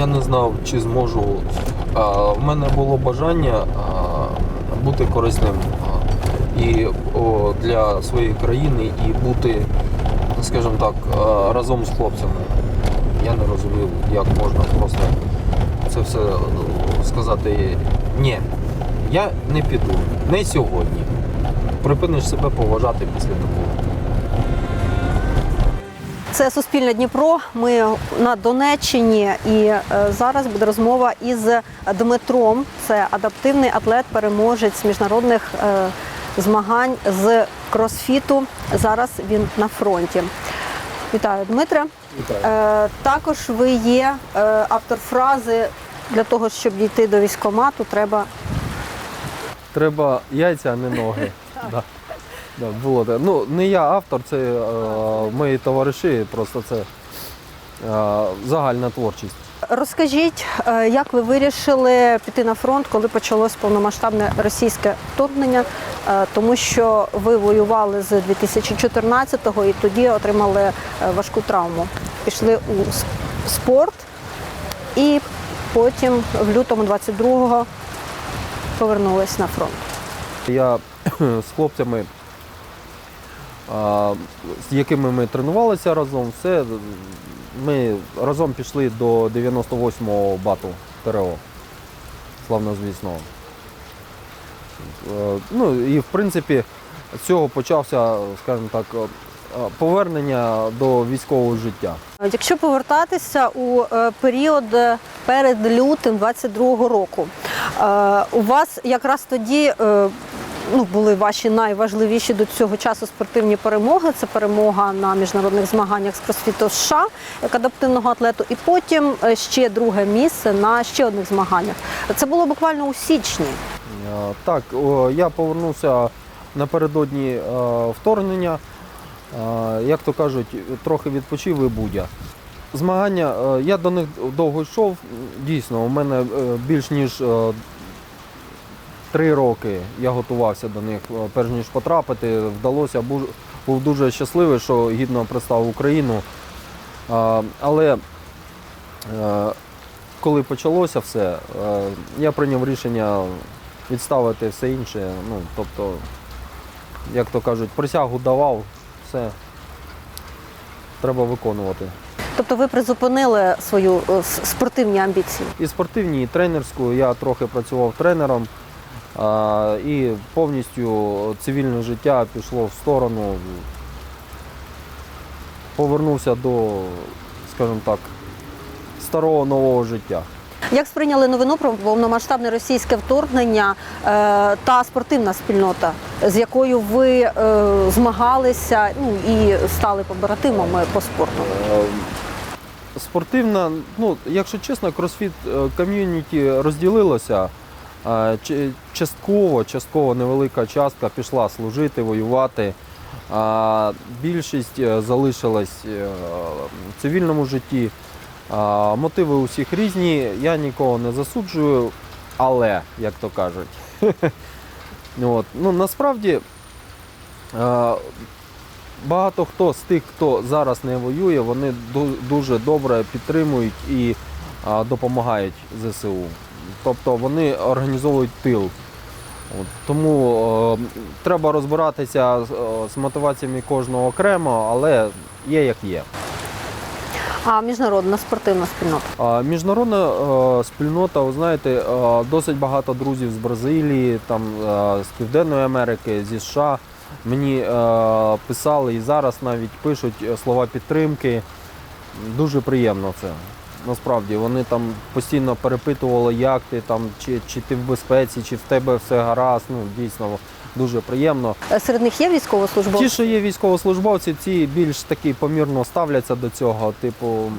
я не знав, чи зможу. А, в мене було бажання а, бути корисним а, і о, для своєї країни і бути, скажімо так, а, разом з хлопцями. Я не розумів, як можна просто це все е, сказати. Ні, я не піду, не сьогодні. Припиниш себе поважати після такого. Це Суспільне Дніпро. Ми на Донеччині, і е, зараз буде розмова із Дмитром. Це адаптивний атлет, переможець міжнародних е, змагань з кросфіту. Зараз він на фронті. Вітаю, Дмитре. Е, Також ви є автор фрази для того, щоб дійти до військкомату, треба Треба яйця, а не ноги. Да. Да, було так. Ну, не я автор, це е, мої товариші, просто це е, загальна творчість. Розкажіть, е, як ви вирішили піти на фронт, коли почалось повномасштабне російське вторгнення, Е, тому що ви воювали з 2014-го і тоді отримали е, важку травму. Пішли у с- спорт і потім в лютому 22-го повернулись на фронт. Я з хлопцями, з якими ми тренувалися разом, все, ми разом пішли до 98-го бату ТРО. Славнозвісного. Е, Ну і в принципі з цього почався, скажімо так, е, повернення до військового життя. Якщо повертатися у е, період перед лютим 22-го року, у вас якраз тоді ну, були ваші найважливіші до цього часу спортивні перемоги. Це перемога на міжнародних змаганнях з кросфіту США як адаптивного атлету, і потім е, ще друге місце на ще одних змаганнях. Це було буквально у січні. Е, Так, я повернувся напередодні е, вторгнення. Як то кажуть, трохи відпочив і будя. Змагання, я до них довго йшов. Дійсно, у мене більш ніж три роки я готувався до них, е, перш ніж потрапити. Вдалося, був був дуже щасливий, що гідно представив Україну. Але е, коли почалося все, е, я прийняв рішення відставити все інше. Ну, тобто, як то кажуть, присягу давав, все треба виконувати. Тобто ви призупинили свою спортивні амбіції. І спортивні, і тренерську. Я трохи працював тренером. І повністю цивільне життя пішло в сторону. Повернувся до, скажімо так, старого нового життя. Як сприйняли новину про повномасштабне російське вторгнення е, та спортивна спільнота, з якою ви е, змагалися ну, і стали побратимами по спорту? Е, Спортивна, ну, якщо чесно, кросфіт ком'юніті розділилося. Е, Частково, частково невелика частка пішла служити, воювати. Більшість е, залишилась е, в цивільному житті. Мотиви у всіх різні. Я нікого не засуджую, але, як то кажуть. От. Ну, насправді е, багато хто з тих, хто зараз не воює, вони дуже добре підтримують і допомагають ЗСУ. Тобто вони організовують тил. От, тому е, треба розбиратися з, е, з мотиваціями кожного окремо, але є як є. А міжнародна спортивна спільнота? А, Міжнародна е, спільнота, ви знаєте, е, досить багато друзів з Бразилії, там, е, з Південної Америки, зі США. Мені е, писали і зараз навіть пишуть слова підтримки. Дуже приємно це. Насправді вони там постійно перепитували, як ти там, чи, чи ти в безпеці, чи в тебе все гаразд. Ну, дійсно, дуже приємно. Е, Серед них є військовослужбовці? Ті, що є військовослужбовці, ці більш таки помірно ставляться до цього. Типу,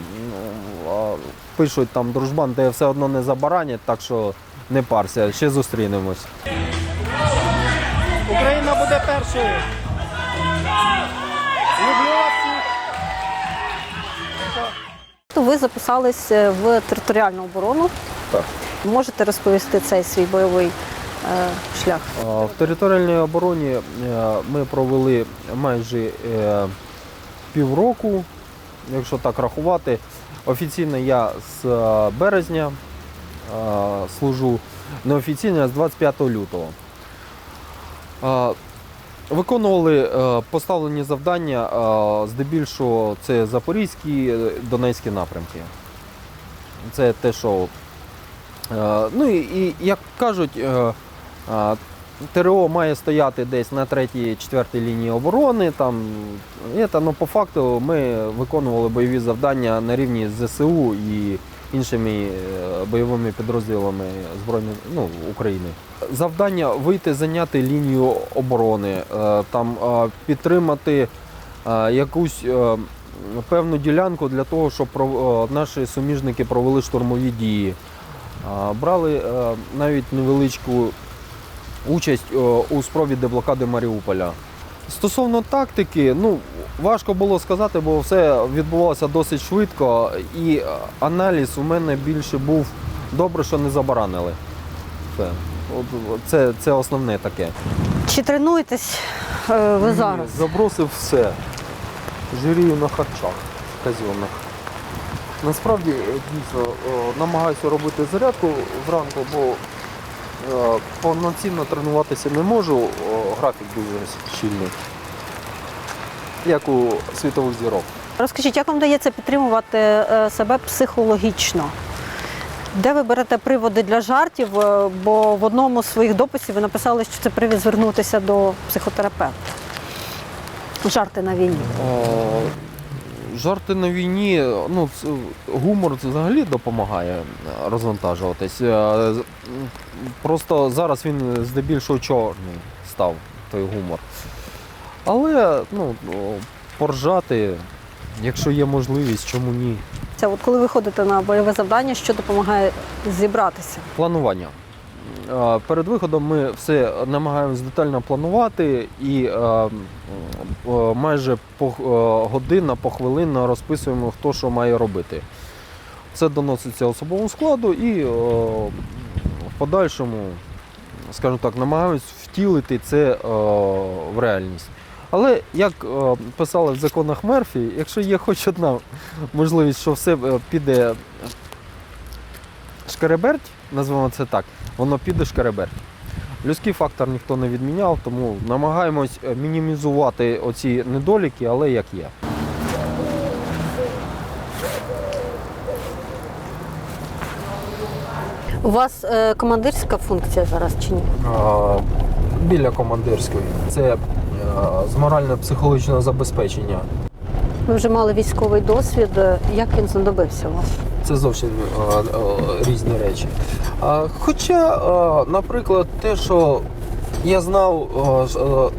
ну, пишуть там дружбан, де все одно не забаранять, так що не парся, ще зустрінемось. Україна буде першою. Всіх. Ви записались е, в територіальну оборону. Так. Можете розповісти цей свій бойовий е, шлях? В територіальній обороні е, ми провели майже півроку, якщо так рахувати. Офіційно я з березня служу, неофіційно я з 25 лютого. Виконували е, поставлені завдання, е, здебільшого це Запорізькі, е, Донецькі напрямки. Це те, що. Ну і, як кажуть, ТРО має стояти десь на третій, четвертій лінії оборони. Там, це, ну, по факту ми виконували бойові завдання на рівні ЗСУ і іншими е, бойовими підрозділами Збройних ну, України. Завдання вийти, зайняти лінію оборони, е, там, е, підтримати якусь певну ділянку для того, щоб наші суміжники провели штурмові дії. Брали навіть невеличку участь у спробі деблокади Маріуполя. Стосовно тактики, ну важко було сказати, бо все відбувалося досить швидко, і е, аналіз у мене більше був добре, що не забаранили. От, Це, це основне таке. Чи тренуєтесь е, ви Ні. Забросив все. Жирію на харчах казенних. Насправді е, дійсно е, намагаюся робити зарядку зранку, бо повноцінно тренуватися не можу, графік дуже щільний. Як у світових зірок. Розкажіть, як вам вдається підтримувати е, себе психологічно? Де ви берете приводи для жартів? Е, Бо в одному з своїх дописів ви написали, що це привід звернутися до психотерапевта. Жарти на війні. Е, Жарти на війні, ну, це- гумор взагалі допомагає розвантажуватись. Просто зараз він здебільшого чорний став, той гумор. Але ну, поржати, якщо є можливість, чому ні? Це от коли ви ходите на бойове завдання, що допомагає зібратися? Планування. Перед виходом ми все намагаємось детально планувати і е, майже по е, година, по хвилина розписуємо, хто що має робити. Це доноситься особовому складу і в подальшому, скажімо так, намагаємось втілити це е, в реальність. Але як е, писали в законах Мерфі, якщо є хоч одна можливість, що все е, піде шкереберть, назвемо це так, воно піде шкереберть. Людський фактор ніхто не відміняв, тому намагаємось мінімізувати оці недоліки, але як є. У вас е, командирська функція зараз чи ні? А, Біля командирської. Це е, з морально-психологічного забезпечення. Ви вже мали військовий досвід. Як він знадобився вам? Це зовсім е, е, різні речі. А, Хоча, е, наприклад, те, що я знав,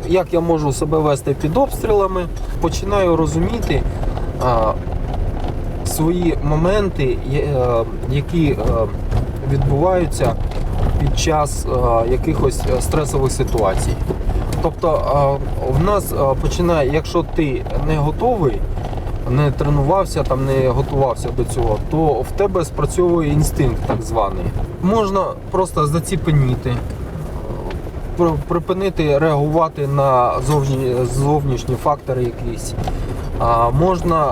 е, як я можу себе вести під обстрілами, починаю розуміти е, свої моменти, які відбуваються під час е, якихось е, стресових ситуацій. Тобто е, в нас починає, якщо ти не готовий, не тренувався, там не готувався до цього, то в тебе спрацьовує інстинкт так званий. Можна просто заціпеніти, припинити реагувати на зовні, зовнішні фактори якісь. А, можна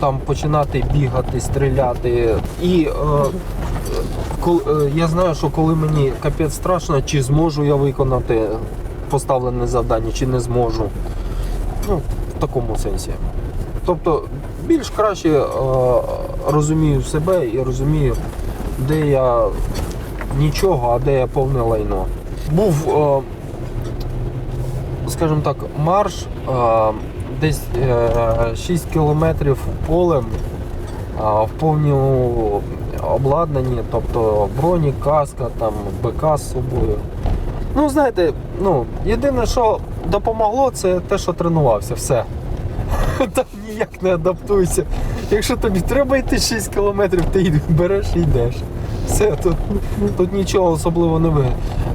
там починати бігати, стріляти. І е, кол- е, я знаю, що коли мені капець страшно, чи зможу я виконати поставлене завдання, чи не зможу. Ну, в такому сенсі. Тобто більш краще е, розумію себе і розумію, де я нічого, а де я повне лайно. Був, е, скажімо так, марш е, десь е, 6 кілометрів полем в повному обладнанні, тобто броні, каска, там, БК з собою. Ну, знаєте, ну, єдине, що допомогло, це те, що тренувався. Все. Там ніяк не адаптуйся. Якщо тобі треба йти 6 кілометрів, ти береш і йдеш. Все, тут, тут нічого особливо не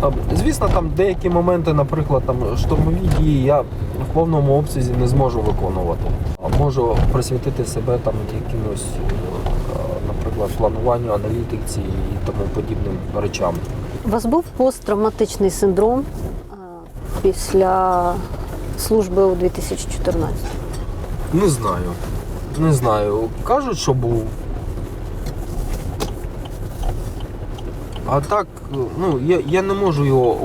вигадано. Звісно, там деякі моменти, наприклад, там штурмові дії я в повному обсязі не зможу виконувати. А Можу присвятити себе там якимось, е, наприклад, плануванню, аналітиці і тому подібним речам. У вас був посттравматичний синдром е, після служби у 2014? Не знаю. Не знаю. Кажуть, що був. А так, ну, я, я не можу його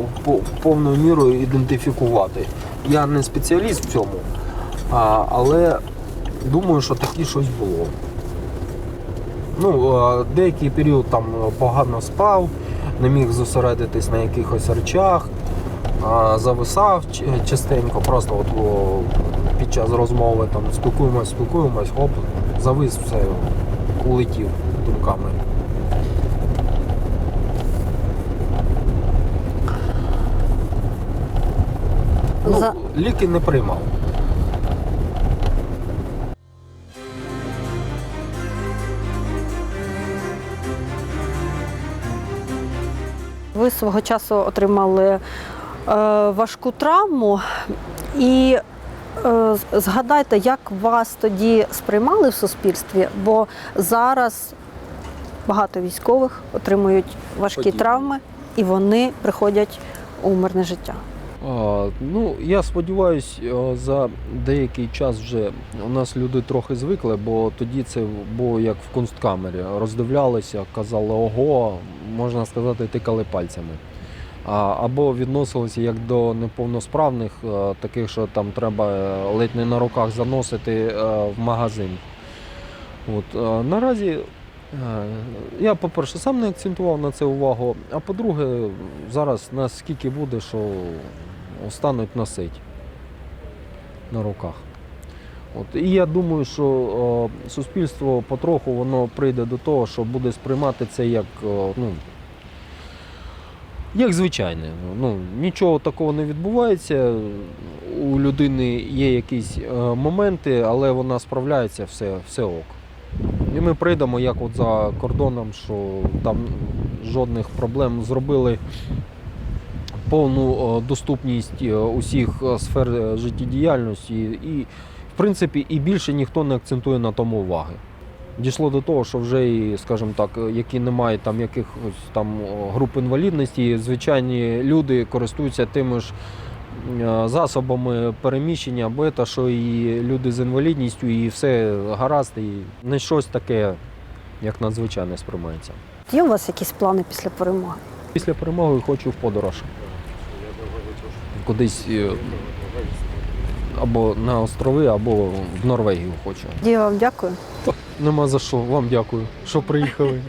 повною мірою ідентифікувати. Я не спеціаліст в цьому, а, але думаю, що таке щось було. Ну, деякий період там погано спав, не міг зосередитись на якихось речах, зависав частенько, просто от, під час розмови там спілкуємось, спілкуємось, хоп, завис все, улетів думками. Ну, За- Ліки не приймав. Ви свого часу отримали е, важку травму і е, згадайте, як вас тоді сприймали в суспільстві, бо зараз багато військових отримують важкі Подібне. травми і вони приходять у мирне життя. Ну, я сподіваюся, за деякий час вже у нас люди трохи звикли, бо тоді це було як в кунсткамері. Роздивлялися, казали ого, можна сказати, тикали пальцями. Або відносилися як до неповносправних, е, таких, що там треба е, ледь не на руках заносити е, в магазин. От, е, наразі е, я, по-перше, сам не акцентував на це увагу, а по-друге, зараз нас скільки буде, що стануть носити на руках. От. І я думаю, що о, суспільство потроху воно прийде до того, що буде сприймати це як, о, ну, як звичайне. Ну, нічого такого не відбувається. У людини є якісь е, моменти, але вона справляється, все, все ок. І ми прийдемо, як от за кордоном, що там жодних проблем зробили повну е, доступність е, усіх е, сфер життєдіяльності, і, в принципі, і більше ніхто не акцентує на тому уваги. Дійшло до того, що вже скажімо так, які не мають там якихось там груп інвалідності, звичайні люди користуються тими ж засобами переміщення, бо це, що і люди з інвалідністю, і все гаразд, і не щось таке, як надзвичайне сприймається. Є у вас якісь плани після перемоги? Після перемоги хочу в подорож. Кудись е, або на острови, або в Норвегію хочу. Дія вам дякую. Нема за що. Вам дякую, що приїхали.